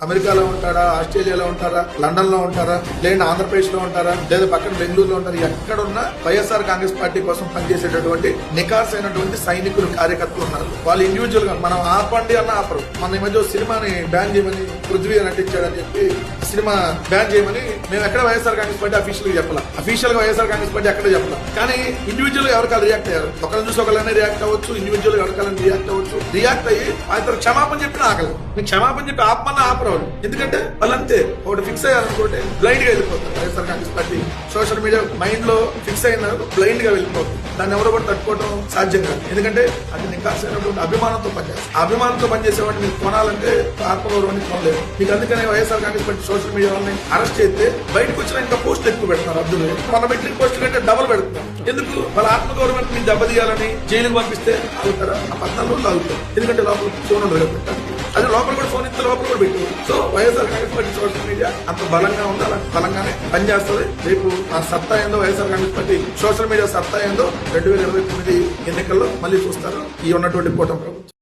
అమెరికాలో ఉంటారా ఆస్ట్రేలియాలో ఉంటారా లండన్లో ఉంటారా లేదా ఆంధ్రప్రదేశ్లో ఉంటారా లేదా పక్కన బెంగళూరులో ఉంటారా ఎక్కడున్నా వైఎస్ఆర్ కాంగ్రెస్ పార్టీ కోసం పనిచేసేటటువంటి నికాస్ అయినటువంటి సైనికులు కార్యకర్తలు ఉన్నారు. వాళ్ళు ఇండివిజువల్గా మనం ఆపండి అన్న ఆపరు. మన ఈ మధ్య సినిమాని బ్యాన్ చేయమని పృథ్వీ నటించాడని చెప్పి సినిమా బ్యాన్ చేయమని మేము ఎక్కడ వైఎస్ఆర్ కాంగ్రెస్ పార్టీ అఫీషియల్గా చెప్పాల. అఫీషియల్గా వైఎస్ఆర్ కాంగ్రెస్ పార్టీ ఎక్కడ చెప్పాల. కానీ ఇండివిజువల్గా ఎవరికి రియాక్ట్ అయ్యారు. ఒకరిని చూసి ఒకరిని రియాక్ట్ అవ్వచ్చు ఇండివిజువల్ ఎవరికాలని రియాక్ట్ అవ్వచ్చు. రియాక్ట్ అయ్యి ఆయన క్షమాపణ చెప్పిన ఆకలి మీకు క్షమాపణ చెప్పి ఆపమన్న ఆపరు వాళ్ళు. ఎందుకంటే వాళ్ళంతే. ఒకటి ఫిక్స్ అయ్యారనుకోండి బ్లైండ్గా వెళ్ళిపోతారు YSR Congress party. Social media మైండ్లో ఫిక్స్ అయిన బ్లైండ్గా వెళ్ళిపోతుంది దాన్ని ఎవరు కూడా తట్టుకోవడం సాధ్యం కాదు. ఎందుకంటే అది నికాసైనటువంటి అభిమానంతో పనిచేస్తారు అభిమానంతో పనిచేసేవాడిని మీరు కొనాలంటే ఆత్మగౌరవాన్ని కొనలేదు మీకు అందుకనే YSR Congress party social media arrest చేస్తే బయటకు వచ్చిన ఇంకా పోస్ట్ ఎక్కువ పెడతారు అబ్దుల్ మన పెట్టిన పోస్టులు కంటే డబల్ పెడుతున్నాం ఎందుకు? వాళ్ళ ఆత్మగౌరవాన్ని మీరు దెబ్బతీయాలని జైలుకు పంపిస్తే అవుతారా ఆ పద్నాలుగు రోజులు ఆగుతారు ఎందుకంటే లోపల ఫోన్ ఉండదు పెట్టడానికి అదే లోపల కూడా ఫోన్ ఇస్తే లోపల కూడా పెట్టు. So YSR Congress party social media అంత బలంగా ఉంది? అలా బలంగానే పనిచేస్తుంది. రేపు ఆ సత్తా ఏందో YSR Congress party social media సత్తా ఏందో రెండు వేల ఇరవై తొమ్మిది ఎన్నికల్లో మళ్ళీ చూస్తారు. ఈ ఉన్నటువంటి కూటమి ప్రభుత్వం.